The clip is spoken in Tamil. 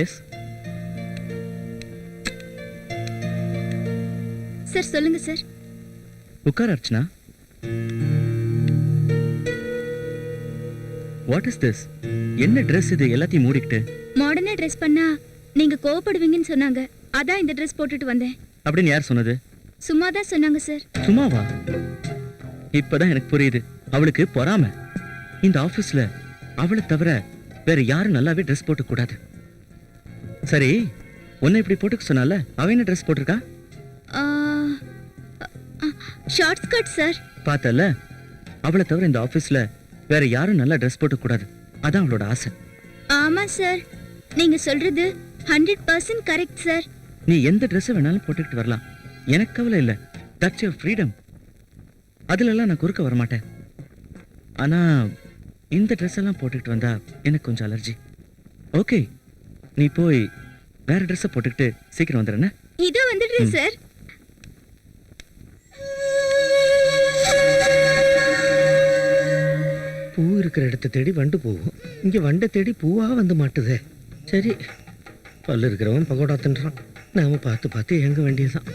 எஸ். சார் சொல்லுங்க சார். உட்கார் அர்ச்சனா. வாட் இஸ் திஸ் என்ன ட்ரெஸ் இது? எல்லாத்தையும் மூடிக்கிட்டு. மாடர்னா ட்ரெஸ் பண்ணா நீங்க கோவப்படுவீங்கன்னு சொன்னாங்க. அதான் இந்த ட்ரெஸ் போட்டுட்டு வந்தேன். அப்படின்னு யார் சொன்னது? சும்மா தான் சொன்னாங்க சார். சும்மாவா? இப்பதான் எனக்கு புரியுது. அவளுக்கு பொறாம. இந்த ஆபீஸ்ல அவளை தவிர வேற யாரும் நல்லாவே ட்ரெஸ் போட்டு கூடாது. சரி உன்னை இப்படி போட்டுக்க சொன்னால அவ என்ன ட்ரெஸ் போட்டிருக்கா? ஷார்ட் ஸ்கர்ட் சார் பார்த்தல அவளை தவிர இந்த ஆபீஸ்ல வேற யாரும் நல்லா ட்ரெஸ் போட்டு கூடாது அதான் அவளோட ஆசை. ஆமா சார் நீங்க சொல்றது ஹண்ட்ரட் பர்சன்ட் கரெக்ட் சார் நீ எந்த ட்ரெஸ் வேணாலும் போட்டுக்கிட்டு வரலாம். எனக்கு கவலை இல்லை. தட்ஸ் யுவர் ஃப்ரீடம் அதுலலாம் நான் குறுக்க வரமாட்டேன். ஆனா இந்த ட்ரெஸ் எல்லாம் போட்டுக்கிட்டு வந்தா எனக்கு கொஞ்சம் அலர்ஜி ஓகே நீ போய் வேற ட்ரெஸ்ஸை போட்டுக்கிட்டு சீக்கிரம் வந்துடுறேன் இது வந்துடுது சார். பூ இருக்கிற இடத்த தேடி வண்டு போகும். இங்க வண்டை தேடி பூவா வந்து மாட்டுதே. சரி. பல்லு இருக்கிறவன் பகோடா தின்றான். நாம பார்த்து பார்த்து எங்க வேண்டியதுதான்.